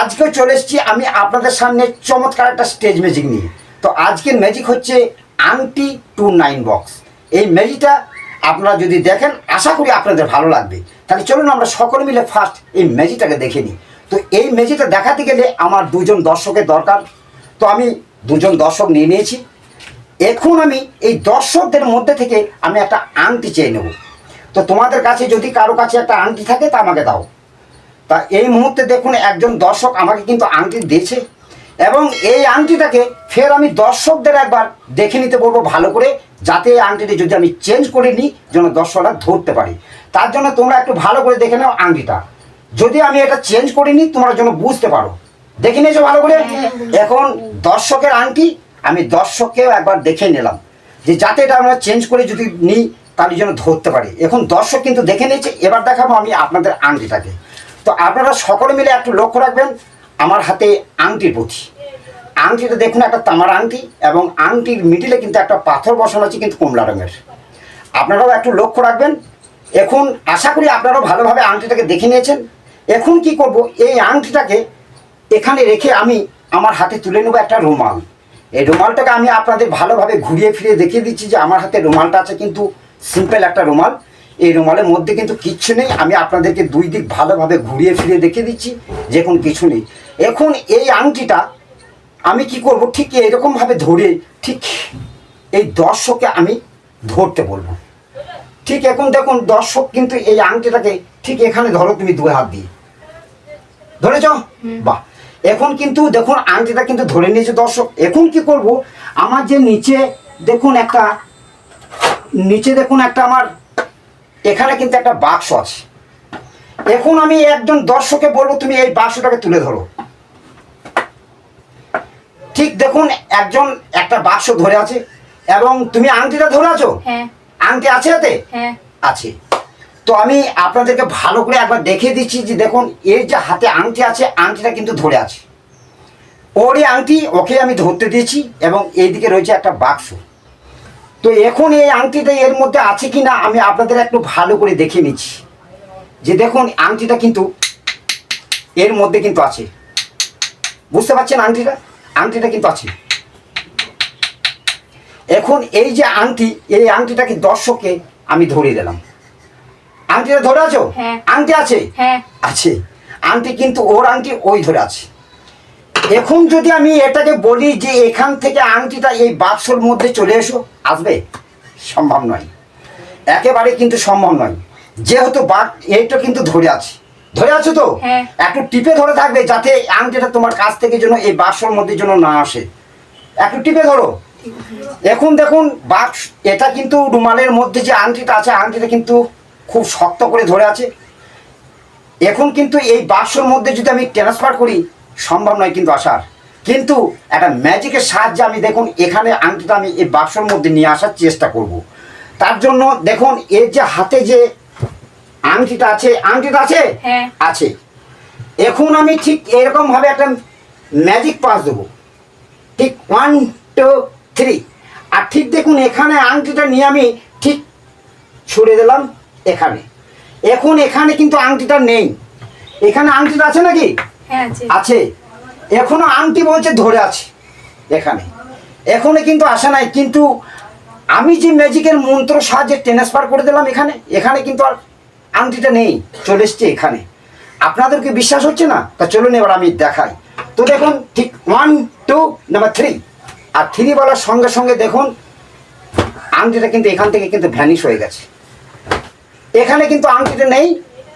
আজকেও চলে এসেছি আমি আপনাদের সামনে চমৎকার একটা স্টেজ ম্যাজিক নিয়ে। তো আজকের ম্যাজিক হচ্ছে আংটি টু নাইন বক্স এই ম্যাজিকটা আপনারা যদি দেখেন, আশা করি আপনাদের ভালো লাগবে। তাহলে চলুন আমরা সকলে মিলে ফার্স্ট এই ম্যাজিকটাকে দেখে নিই। তো এই ম্যাজিকটা দেখাতে গেলে আমার দুজন দর্শকের দরকার। তো আমি দুজন দর্শক নিয়ে নিয়েছি। এখন আমি এই দর্শকদের মধ্যে থেকে আমি একটা আংটি চেয়ে নেব। তো তোমাদের কাছে যদি কারও কাছে একটা আংটি থাকে, তা আমাকে দাও। তা এই মুহূর্তে দেখুন একজন দর্শক আমাকে কিন্তু আংটি দিয়েছে এবং এই আংটিটাকে ফের আমি দর্শকদের একবার দেখে নিতে বলব ভালো করে, যাতে এই আংটিটি যদি আমি চেঞ্জ করে নিই, যেন দর্শকরা ধরতে পারি। তার জন্য তোমরা একটু ভালো করে দেখে নাও আংটিটা। যদি আমি এটা চেঞ্জ করে নিই, তোমরা যেন বুঝতে পারো। দেখে নিয়েছো ভালো করে? এখন দর্শকের আংটি, আমি দর্শককেও একবার দেখে নিলাম। যে যাতে এটা আমরা চেঞ্জ করে যদি নিই, তাহলে যেন ধরতে পারি। এখন দর্শক কিন্তু দেখে নিয়েছে, এবার দেখাবো আমি আপনাদের আংটিটাকে। তো আপনারা সকলে মিলে একটু লক্ষ্য রাখবেন, আমার হাতে আংটির প্রতি আংটিটা দেখুন একটা তামার আংটি এবং আংটির মিডিলে কিন্তু একটা পাথর বসানো আছে কিন্তু কমলা রঙের। আপনারাও একটু লক্ষ্য রাখবেন, এখন আশা করি আপনারাও ভালোভাবে আংটিটাকে দেখে নিয়েছেন। এখন কি করব, এই আংটিটাকে এখানে রেখে আমি আমার হাতে তুলে নেব একটা রুমাল। এই রুমালটাকে আমি আপনাদের ভালোভাবে ঘুরিয়ে ফিরিয়ে দেখিয়ে দিচ্ছি যে আমার হাতে রুমালটা আছে কিন্তু সিম্পল একটা রুমাল। এই রুমালের মধ্যে কিন্তু কিচ্ছু নেই। আমি আপনাদেরকে দুই দিক ভালোভাবে ঘুরিয়ে ফিরিয়ে দেখে দিচ্ছি যে এখন কিছু নেই। এখন এই আংটিটা আমি কি করব? ঠিক এরকমভাবে ধরে ঠিক এই দর্শককে আমি ধরতে বলব। ঠিক এখন দেখুন দর্শক কিন্তু এই আংটিটাকে ঠিক এখানে ধরো তুমি দুই হাত দিয়ে। ধরেছ? বাহ। এখন কিন্তু দেখুন আংটিটা কিন্তু ধরে নিয়েছে দর্শক। এখন কি করব? আমার যে নিচে দেখুন একটা নিচে দেখুন একটা আমার এখানে কিন্তু একটা বাক্স আছে। এখন আমি একজন দর্শকে বলব তুমি এই বাক্সটাকে তুলে ধরো। ঠিক দেখুন একজন একটা বাক্স ধরে আছে এবং তুমি আংটিটা ধরে আছো? হ্যাঁ। আংটি আছে এতে হ্যাঁ। আছে। তো আমি আপনাদেরকে ভালো করে একবার দেখিয়ে দিচ্ছি যে দেখুন এর যে হাতে আংটি আছে আংটিটা কিন্তু ধরে আছে। ওরই আংটি ওকে আমি ধরতে দিয়েছি এবং এইদিকে রয়েছে একটা বাক্স। তো এখন এই আংটিটা এর মধ্যে আছে কি না আমি আপনাদের একটু ভালো করে দেখে নিচ্ছি। যে দেখুন আংটিটা কিন্তু এর মধ্যে কিন্তু আছে। বুঝতে পারছেন আংটিটা? আংটিটা কিন্তু আছে। এখন এই যে আংটি এই আংটিটাকে দর্শককে আমি ধরিয়ে দিলাম। আংটিটা ধরে আছো? হ্যাঁ। আংটি আছে? হ্যাঁ। আছে। আংটি কিন্তু ওর আংটি ওই ধরে আছে। এখন যদি আমি এটাকে বলি যে এখান থেকে আংটিটা এই বাক্সর মধ্যে চলে এসো। আসবে? সম্ভব নয়। একেবারে কিন্তু সম্ভব নয়। যেহেতু বাঘ এইটা কিন্তু ধরে আছে। ধরে আছো তো? হ্যাঁ। একটু টিপে ধরে থাকবে যাতে আংটিটা তোমার কাছ থেকে যেন এই বাক্সর মধ্যে যেন না আসে। একটু টিপে ধরো। এখন দেখুন বাক্স এটা কিন্তু রুমালের মধ্যে যে আংটিটা আছে আংটিটা কিন্তু খুব শক্ত করে ধরে আছে। এখন কিন্তু এই বাক্সর মধ্যে যদি আমি ট্রান্সফার করি সম্ভব নয় কিন্তু আসার। কিন্তু একটা ম্যাজিকের সাহায্যে আমি দেখুন এখানে আংটিটা আমি এই বাক্সর মধ্যে নিয়ে আসার চেষ্টা করব। তার জন্য দেখুন এর যে হাতে যে আংটিটা আছে আংটিটা আছে? হ্যাঁ। আছে। এখন আমি ঠিক এরকমভাবে একটা ম্যাজিক পাস দেবো। ঠিক ওয়ান টু থ্রি আর ঠিক দেখুন এখানে আংটিটা নিয়ে আমি ঠিক ছুড়ে দিলাম এখানে। এখন এখানে কিন্তু আংটিটা নেই। এখানে আংটিটা আছে নাকি? হ্যাঁ আছে। আছে। এখনও আংটি বলছে ধরে আছে এখানে। এখনও কিন্তু আসে নাই, কিন্তু আমি যে ম্যাজিকের মন্ত্র সাহায্যে ট্রান্সফার করে দিলাম এখানে এখানে কিন্তু আর আংটিটা নেই, চলে এসছে এখানে। আপনাদেরকে বিশ্বাস হচ্ছে না? তা চলুন এবার আমি দেখাই। তো দেখুন, ঠিক ওয়ান টু নাম্বার থ্রি আর থ্রি বলার সঙ্গে সঙ্গে দেখুন, আংটিটা কিন্তু এখান থেকে কিন্তু ভ্যানিশ হয়ে গেছে। এখানে কিন্তু আংটিটা নেই।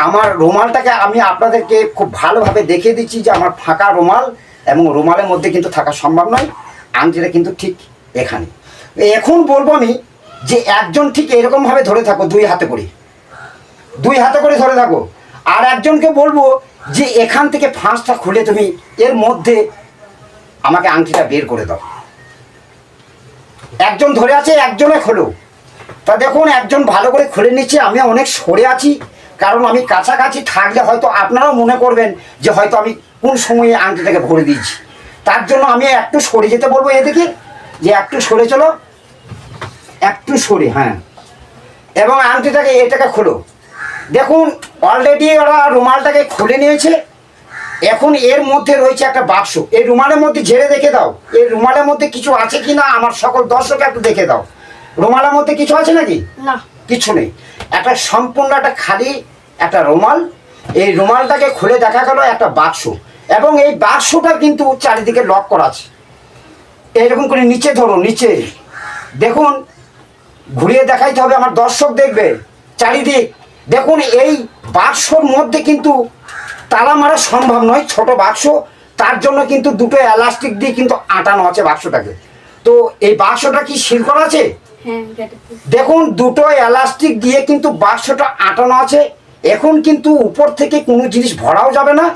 আমার রুমালটাকে আমি আপনাদেরকে খুব ভালোভাবে দেখিয়ে দিচ্ছি যে আমার ফাঁকা রুমাল। এবং রুমালের মধ্যে কিন্তু থাকা সম্ভব নয় আংটিটা কিন্তু ঠিক এখানে। এখন বলব আমি যে একজন ঠিক এরকমভাবে ধরে থাকো, দুই হাতে করে। দুই হাতে করে ধরে থাকো। আর একজনকে বলব যে এখান থেকে ফাঁসটা খুলে তুমি এর মধ্যে আমাকে আংটিটা বের করে দাও। একজন ধরে আছে, একজনে খোলো। তা দেখুন, একজন ভালো করে খুলে নিচ্ছে আমি অনেক সরে আছি। কারণ আমি কাছাকাছি থাকলে হয়তো আপনারাও মনে করবেন যে হয়তো আমি কোন সময়ে আংটিটাকে ভরে দিয়েছি। তার জন্য আমি একটু সরে যেতে বলব এদিকে, যে একটু সরে চলো। একটু সরে হ্যাঁ। এবং আংটিটাকে এটাকে খোলো। দেখুন অলরেডি ওরা রুমালটাকে খুলে নিয়েছে। এখন এর মধ্যে রয়েছে একটা বাক্স। এই রুমালের মধ্যে ঝেড়ে দেখে দাও। এই রুমালের মধ্যে কিছু আছে কি না আমার সকল দর্শক একটু দেখে দাও। রুমালের মধ্যে কিছু আছে নাকি? না। কিছু নেই। একটা সম্পূর্ণ একটা খালি, একটা রুমাল। এই রুমালটাকে খুলে দেখা গেল একটা বাক্স। এবং এই বাক্সটা কিন্তু চারিদিকে লক করা আছে। এরকম করে নিচে ধরো নিচে। দেখুন, ঘুরিয়ে দেখাইতে হবে, আমার দর্শক দেখবে। চারিদিক। দেখুন, এই বাক্সর মধ্যে কিন্তু তালা মারা সম্ভব নয়, ছোট বাক্স। তার জন্য কিন্তু দুটো এলাস্টিক দিয়ে কিন্তু আটানো আছে বাক্সটাকে। তো এই বাক্সটা কি সিল করা আছে? হ্যাঁ দেখুন দুটো এলাস্টিক দিয়ে কিন্তু বাক্সটা আটানো আছে। এখন কিন্তু উপর থেকে কোনো জিনিস ভরাও যাবে না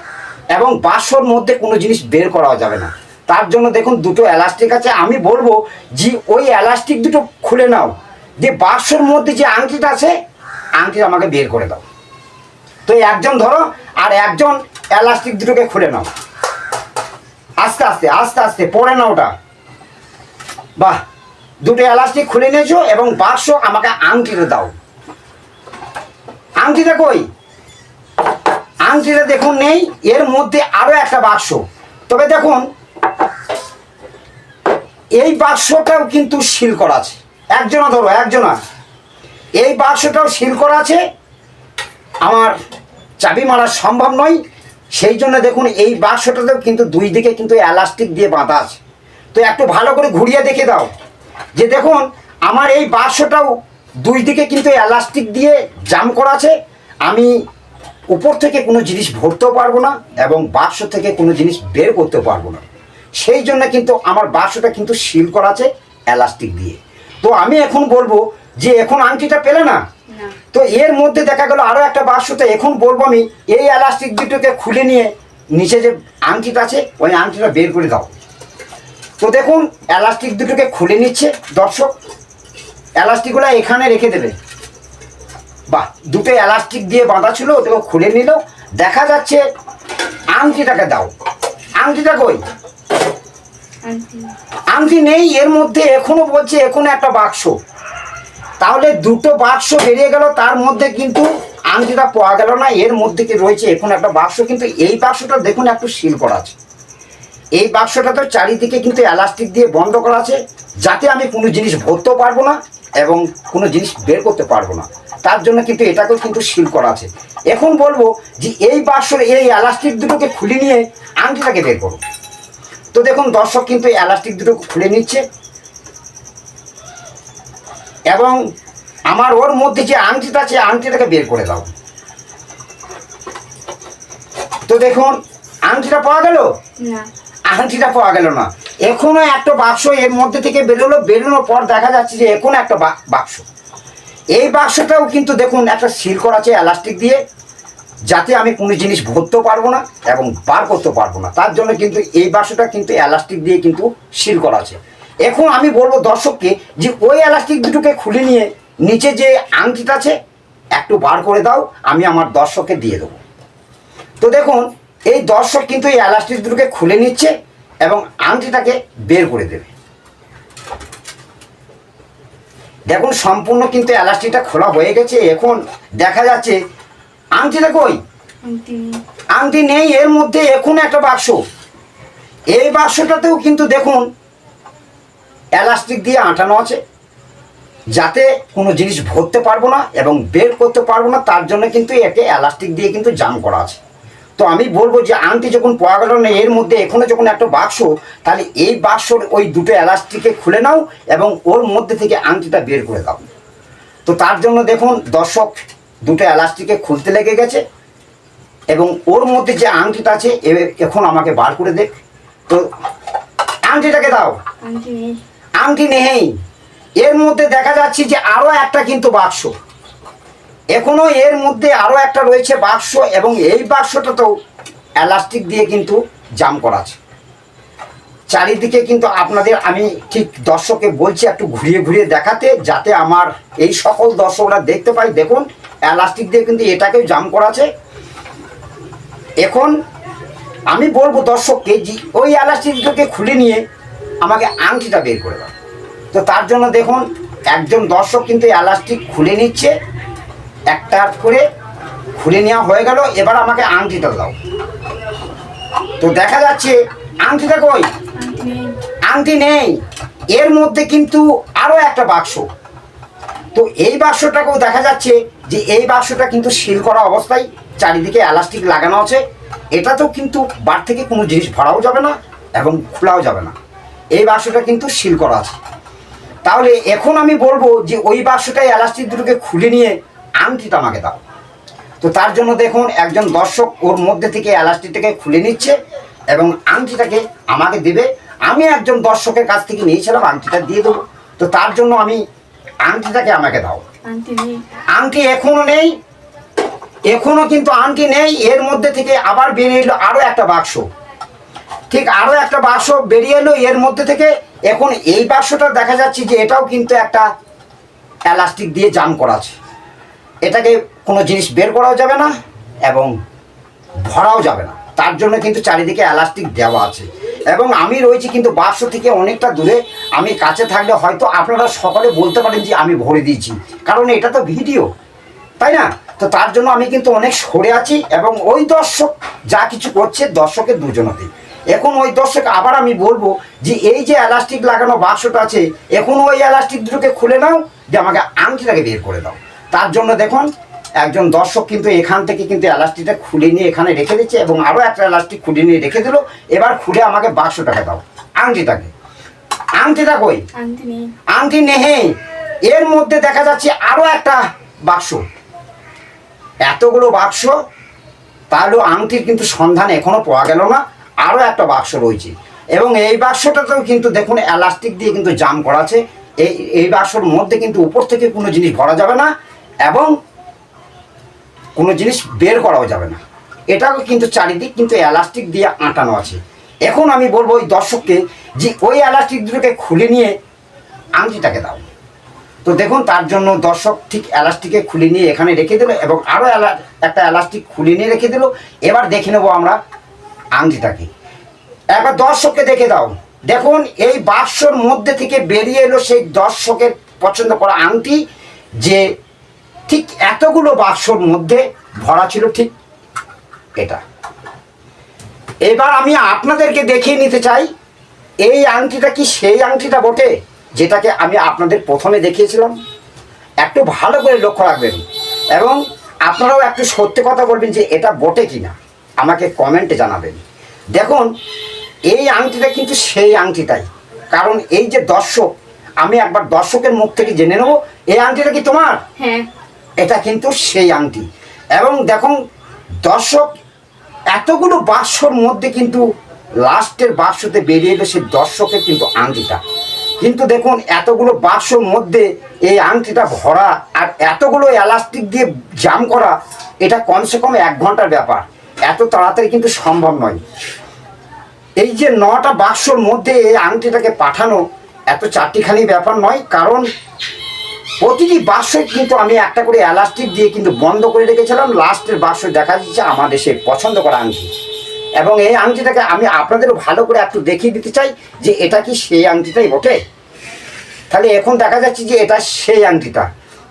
এবং বাক্সর মধ্যে কোনো জিনিস বের করাও যাবে না। তার জন্য দেখুন দুটো এলাস্টিক আছে। আমি বলব যে ওই এলাস্টিক দুটো খুলে নাও। যে বাক্সর মধ্যে যে আংটিটা আছে আংটিটা আমাকে বের করে দাও। তো একজন ধরো আর একজন এলাস্টিক দুটোকে খুলে নাও। আস্তে আস্তে আস্তে আস্তে পরে নাও ওটা। বাহ, দুটো এলাস্টিক খুলে নিয়েছো এবং বাক্স আমাকে আংটিটা দাও। আংটিটা কই? আংটিটা দেখুন নেই, এর মধ্যে আরও একটা বাক্স। তবে দেখুন, এই বাক্সটাও কিন্তু সিল করা আছে। একজনা ধরো, একজনা। এই বাক্সটাও সিল করা আছে। আমার চাবি মারা সম্ভব নয়। সেই জন্য দেখুন, এই বাক্সটাতেও কিন্তু দুই দিকে কিন্তু এলাস্টিক দিয়ে বাঁধা আছে। তো একটু ভালো করে ঘুরিয়ে দেখে দাও। যে দেখুন আমার এই বাক্সটাও দুই দিকে কিন্তু এলাস্টিক দিয়ে জাম করা আছে। আমি উপর থেকে কোনো জিনিস ভরতেও পারব না এবং বাক্স থেকে কোনো জিনিস বের করতেও পারব না। সেই জন্য কিন্তু আমার বাক্সটা কিন্তু সিল করা আছে এলাস্টিক দিয়ে। তো আমি এখন বলব যে এখন আংটিটা পেলে না? তো এর মধ্যে দেখা গেল আরও একটা বাক্সতে এখন বলব আমি এই এলাস্টিক দুটোকে খুলে নিয়ে নিচে যে আংটিটা আছে ওই আংটিটা বের করে দাও। তো দেখুন এলাস্টিক দুটোকে খুলে নিচ্ছে দর্শক। এলাস্টিকগুলো এখানে রেখে দেবে। বাহ দুটো এলাস্টিক দিয়ে বাঁধা ছিল ওটাকে খুলে নিল। দেখা যাচ্ছে আংটিটাকে দাও। আংটিটা কই? আংটি। নেই এর মধ্যে এখনও বলছে এখনও একটা বাক্স। তাহলে দুটো বাক্স বেরিয়ে গেল তার মধ্যে কিন্তু আংটিটা পাওয়া গেল না এর মধ্যে কি রয়েছে এখন একটা বাক্স? কিন্তু এই বাক্সটা দেখুন একটু সিল করা আছে। এই বাক্সটা তো চারিদিকে কিন্তু এলাস্টিক দিয়ে বন্ধ করা আছে, যাতে আমি কোনো জিনিস ভরতেও পারব না এবং কোনো জিনিস বের করতে পারব না। তার জন্য কিন্তু এটাকেও কিন্তু সিল করা আছে। এখন বলব যে এই বাক্সর এই এলাস্টিক দুটোকে খুলে নিয়ে আংটিটাকে বের করো। তো দেখুন, দর্শক কিন্তু এলাস্টিক দুটো খুলে নিচ্ছে। এবং আমার ওর মধ্যে যে আংটিটা আছে, আংটিটাকে বের করে দাও। তো দেখুন, আংটিটা পাওয়া গেল? না। আংটিটা পাওয়া গেল না। এখনও একটা বাক্স এর মধ্যে থেকে বেরোলো, বেরোনোর পর দেখা যাচ্ছে যে এখনও একটা বাক্স। এই বাক্সটাও কিন্তু দেখুন, একটা সিল করা আছে এলাস্টিক দিয়ে, যাতে আমি কোনো জিনিস ভরতেও পারব না এবং বার করতে পারব না। তার জন্য কিন্তু এই বাক্সটা কিন্তু এলাস্টিক দিয়ে কিন্তু সিল করা আছে। এখন আমি বলব দর্শককে যে ওই এলাস্টিক দুটোকে খুলে নিয়ে নিচে যে আংটিটা আছে, একটু বার করে দাও, আমি আমার দর্শককে দিয়ে দেবো। তো দেখুন এই দর্শক কিন্তু এই এলাস্টিক দুটোকে খুলে নিচ্ছে এবং আংটিটাকে বের করে দেবে। দেখুন সম্পূর্ণ কিন্তু এলাস্টিকটা খোলা হয়ে গেছে। এখন দেখা যাচ্ছে আংটিটা কই? আংটি। নেই এর মধ্যে এখন একটা বাক্স। এই বাক্সটাতেও কিন্তু দেখুন এলাস্টিক দিয়ে আঁটানো আছে। যাতে কোনো জিনিস ভরতে পারব না এবং বের করতে পারব না তার জন্য কিন্তু একে এলাস্টিক দিয়ে কিন্তু জাম করা আছে। তো আমি বলব যে আংটি যখন পাওয়া গেল না এর মধ্যে এখনও যখন একটা বাক্স তাহলে এই বাক্সর ওই দুটো এলাস্টিকে খুলে নাও এবং ওর মধ্যে থেকে আংটিটা বের করে দাও। তো তার জন্য দেখুন দর্শক দুটো এলাস্টিকে খুলতে লেগে গেছে এবং ওর মধ্যে যে আংটিটা আছে এখন আমাকে বার করে দেখ তো আংটিটাকে দাও। আংটি নেই। এর মধ্যে দেখা যাচ্ছে যে আরও একটা কিন্তু বাক্স। এখনও এর মধ্যে আরও একটা রয়েছে বাক্স এবং এই বাক্সটাতেও এলাস্টিক দিয়ে কিন্তু জাম করা আছে। চারিদিকে কিন্তু আপনাদের আমি ঠিক দর্শককে বলছি একটু ঘুরিয়ে ঘুরিয়ে দেখাতে যাতে আমার এই সকল দর্শকরা দেখতে পাই দেখুন এলাস্টিক দিয়ে কিন্তু এটাকেও জাম করা আছে। এখন আমি বলব দর্শককে যে ওই এলাস্টিকটাকে খুলে নিয়ে আমাকে আংটিটা বের করে দাও। তো তার জন্য দেখুন, একজন দর্শক কিন্তু এলাস্টিক খুলে নিচ্ছে। একটা করে খুলে নেওয়া হয়ে গেল, এবার আমাকে আংটিটা দাও। তো দেখা যাচ্ছে আংটিটা কই? আংটি নেই। এর মধ্যে কিন্তু আরও একটা বাক্স। তো এই বাক্সটাকেও দেখা যাচ্ছে যে এই বাক্সটা কিন্তু সিল করা অবস্থায় চারিদিকে এলাস্টিক লাগানো আছে। এটাতেও কিন্তু বার থেকে কোনো জিনিস ভরাও যাবে না এবং খোলাও যাবে না। এই বাক্সটা কিন্তু সিল করা আছে। তাহলে এখন আমি বলব যে ওই বাক্সটাই এলাস্টিক দুটোকে খুলে নিয়ে আংটিটা আমাকে দাও। তো তার জন্য দেখুন একজন দর্শক ওর মধ্যে থেকে এলাস্টিকটাকে খুলে নিচ্ছে এবং আংটিটাকে আমাকে দেবে। আমি একজন দর্শকের কাছ থেকে নিয়েছিলাম আংটিটা দিয়ে দেবো। তো তার জন্য আমি আংটিটাকে আমাকে দাও। আংটি এখনও নেই। এখনও কিন্তু আংটি নেই। এর মধ্যে থেকে আবার বেরিয়ে এলো আরও একটা বাক্স। ঠিক আরও একটা বাক্স বেরিয়ে এলো এর মধ্যে থেকে। এখন এই বাক্সটা দেখা যাচ্ছে যে এটাও কিন্তু একটা এলাস্টিক দিয়ে জাম করা আছে। এটাকে কোনো জিনিস বের করাও যাবে না এবং ভরাও যাবে না। তার জন্য কিন্তু চারিদিকে এলাস্টিক দেওয়া আছে। এবং আমি রয়েছি কিন্তু বাক্স থেকে অনেকটা দূরে। আমি কাছে থাকলে হয়তো আপনারা সকলে বলতে পারেন যে আমি ভরে দিয়েছি। কারণ এটা তো ভিডিও, তাই না? তো তার জন্য আমি কিন্তু অনেক সরে আছি এবং ওই দর্শক যা কিছু করছে দর্শকের দুজনতেই এখন ওই দর্শক আবার আমি বলব যে এই যে এলাস্টিক লাগানো বাক্সটা আছে, এখন ওই এলাস্টিক দুটোকে খুলে নাও যে আমাকে আংটিটাকে বের করে দাও। তার জন্য দেখুন একজন দর্শক কিন্তু এখান থেকে কিন্তু এলাস্টিকটা খুলে নিয়ে এখানে রেখে দিচ্ছে এবং আরও একটা এলাস্টিক খুলে নিয়ে রেখে দিল। এবার খুলে আমাকে বাক্সটাকে দাও। আংটিটাকে আংটিটা কই? আংটি নেহে এর মধ্যে দেখা যাচ্ছে আরও একটা বাক্স। এতগুলো বাক্স তাহলেও আংটির কিন্তু সন্ধান এখনও পাওয়া গেল না। আরও একটা বাক্স রয়েছে। এবং এই বাক্সটাতেও কিন্তু দেখুন এলাস্টিক দিয়ে কিন্তু জাম করা আছে। এই এই বাক্সর মধ্যে কিন্তু উপর থেকে কোনো জিনিস ভরা যাবে না। এবং কোনো জিনিস বের করাও যাবে না। এটাও কিন্তু চারিদিক কিন্তু এলাস্টিক দিয়ে আঁটানো আছে। এখন আমি বলব ওই দর্শককে যে ওই এলাস্টিক দুটোকে খুলে নিয়ে আংটিটাকে দাও। তো দেখুন, তার জন্য দর্শক ঠিক এলাস্টিকে খুলে নিয়ে এখানে রেখে দিল এবং আরও একটা এলাস্টিক খুলে নিয়ে রেখে দিল। এবার দেখে নেব আমরা আংটিটাকে। একবার দর্শককে দেখে দাও। দেখুন, এই বাক্সর মধ্যে থেকে বেরিয়ে এলো সেই দর্শকের পছন্দ করা আংটি যে ঠিক এতগুলো বাক্সর মধ্যে ভরা ছিল ঠিক এটা। এবার আমি আপনাদেরকে দেখিয়ে নিতে চাই, এই আংটিটা কি সেই আংটিটা বটে, যেটাকে আমি আপনাদের প্রথমে দেখিয়েছিলাম? একটু ভালো করে লক্ষ্য রাখবেন এবং আপনারাও একটু সত্যি কথা বলবেন যে এটা বটে কি না আমাকে কমেন্টে জানাবেন। দেখুন, এই আংটিটা কিন্তু সেই আংটিটাই। কারণ এই যে দর্শক, আমি একবার দর্শকের মুখ থেকে জেনে নেব, এই আংটিটা কি তোমার? হ্যাঁ। এটা কিন্তু সেই আংটি। এবং দেখুন, দর্শক, এতগুলো বাক্সর মধ্যে কিন্তু লাস্টের বাক্সতে বেরিয়ে এলো সেই দর্শকের কিন্তু আংটিটা। কিন্তু দেখুন, এতগুলো বাক্সর মধ্যে এই আংটিটা ভরা আর এতগুলো এলাস্টিক দিয়ে জাম করা, এটা কমসে কম এক ঘণ্টার ব্যাপার। এত তাড়াতাড়ি কিন্তু সম্ভব নয়। এই যে নটা বাক্সর মধ্যে এই আংটিটাকে পাঠানো, এত চারটিখানি ব্যাপার নয়, কারণ প্রতিটি বাক্সই কিন্তু আমি একটা করে এলাস্টিক দিয়ে কিন্তু বন্ধ করে রেখেছিলাম। লাস্টের বাক্স দেখা যাচ্ছে আমাদের সে পছন্দ করা আংটি। এবং এই আংটিটাকে আমি আপনাদেরও ভালো করে একটু দেখিয়ে দিতে চাই যে এটা কি সেই আংটিটাই বটে তাহলে এখন দেখা যাচ্ছে যে এটা সেই আংটিটা।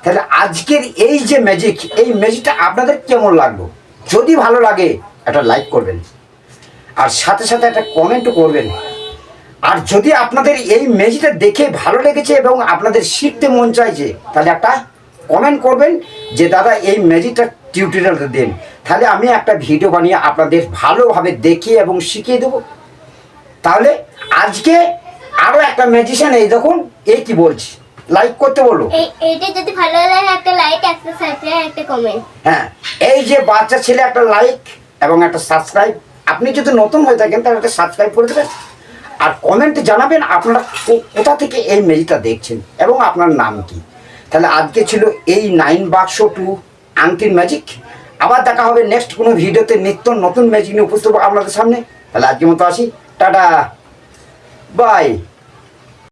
তাহলে আজকের এই যে ম্যাজিক এই ম্যাজিকটা আপনাদের কেমন লাগল? যদি ভালো লাগে, একটা লাইক করবেন। আর সাথে সাথে একটা কমেন্টও করবেন। আর যদি আপনাদের এই ম্যাজিকটা দেখে ভালো লেগেছে এবং আপনাদের শিখতে মন চাইছে তাহলে একটা কমেন্ট করবেন যে দাদা এই ম্যাজিকটা টিউটোরিয়ালটা দেন। তাহলে আমি একটা ভিডিও বানিয়ে আপনাদের ভালোভাবে দেখিয়ে এবং শিখিয়ে দেবো। তাহলে আজকে আরও একটা ম্যাজিশিয়ান এই দেখুন এই কি বলছি? লাইক করতে বলো এইটা যদি ভালো লাগে একটা লাইক একটা সাবস্ক্রাইব একটা কমেন্ট হ্যাঁ এই যে বাচ্চা ছেলে একটা লাইক এবং একটা সাবস্ক্রাইব আপনি যদি নতুন হয়ে থাকেন তাহলে একটা সাবস্ক্রাইব করে দেবেন। আর কমেন্টে জানাবেন আপনারা কোথা থেকে এই মেলটা দেখছেন এবং আপনার নাম কি। তাহলে আজকে ছিল এই নাইন বাক্স টু আংটির ম্যাজিক আবার দেখা হবে নেক্সট কোনো ভিডিওতে নিত্য নতুন ম্যাজিক নিয়ে উপস্থিত আপনাদের সামনে। তাহলে আজকের মতো আসি। টাটা। বাই